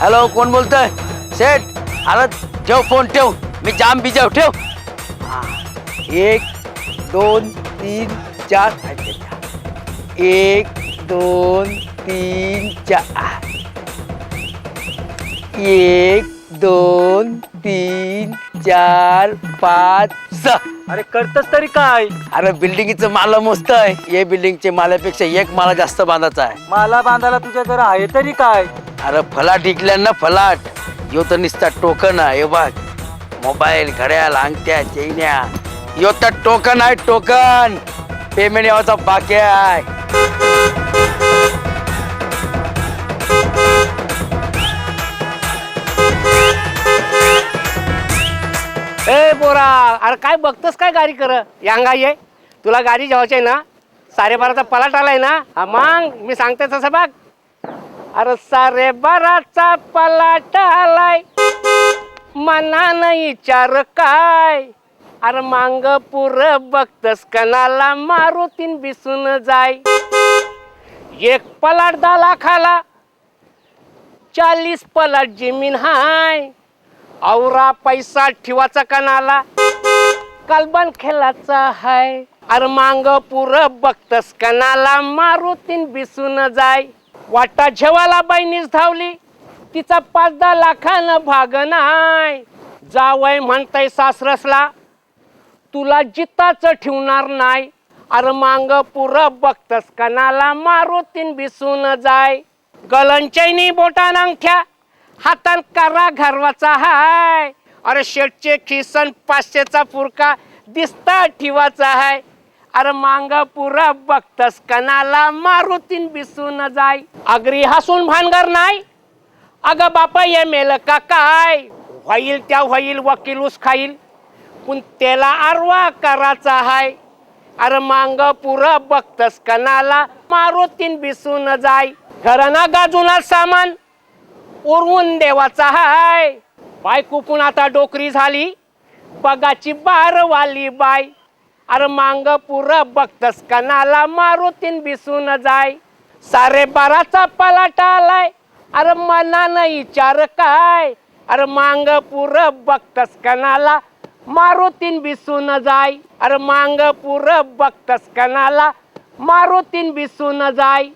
Hello कोण बोलतोय? सेठ अरे ठेव फोन ठेव. मी जाम बिजाव ठेव. हा. एक दोन तीन चार. अच्छा, अच्छा. एक दोन तीन चार. एक दोन तीन चार पाच सहा. अरे करतच तरी काय? अरे बिल्डिंगचं माला मस्त आहे. हे बिल्डिंगचे मालापेक्षा एक माला जास्त बांधायचा आहे. मला बांधायला तुझ्याकडे आहे तरी काय? अरे फलाट इकल्यांना फलाट. यो तर निसता टोकन आहे बघ. मोबाईल घड्याळ अंगठ्या चैन्या. यो तर टोकन आहे टोकन. पेमेंट यावाचा बाकी आहे. ए बोरा अरे काय बघतोस काय गाडी कर यांगा ये. तुला गाडी जेवायची आहे ना? साडेबाराचा पलाट आलाय ना? हा मग मी सांगते तसं बघ. अरे बराचा पलाट आलाय. मनानं विचार काय? अरे मांग पुर बघतस कणाला मारुतीन बिसून जाय. एक पलाट दाला खाला चाळीस पलाट जमीन हाय. औरा पैसा ठेवाचा कणाला कालबन खेळाचा हाय. अरे मांग पुर बघतस कणाला मारुतीन बिसून जाय. वाटा जेवाला बाईनीच धावली. तिचा पाच दहा लाखानं भाग नाय जावय म्हणताय सासरसला तुला जिताच ठेवणार नाही. अरे मांग पुर बघतस कणाला मारुतीन बिसून जाय. गलनचैनी बोटान अंगठ्या हातान करा घरवाचा हाय. अरे शेटचे खिसन पाचशेचा पुरका दिसता ठिवाचा हाय. अरे मांग पुरा बघतस कणाला मारुतीन बिसून जाय. अगरी हसून भानगर नाही. अगं बापा ये मेल का काय? होईल त्या होईल वकील उस खाईल. पण त्याला आरवा कराचा हाय. अरे मांग पुरं बघतस कणाला मारुतीन बिसून जाय. घराना गाजूला सामान उरवून देवाचा हाय. बाय कुपून आता डोकरी झाली. बगाची बारवाली बाय. अरे मांग पुरं बघतस कणाला मारुतीन बिसून जाय. सारे बाराचा पलाटा आलाय. अरे मनानं विचार काय? अरे मांग पुर बघतस कणाला मारुतीन बिसून जाय. अरे मांग पुर बघतस कणाला मारुतीन बिसून जाय.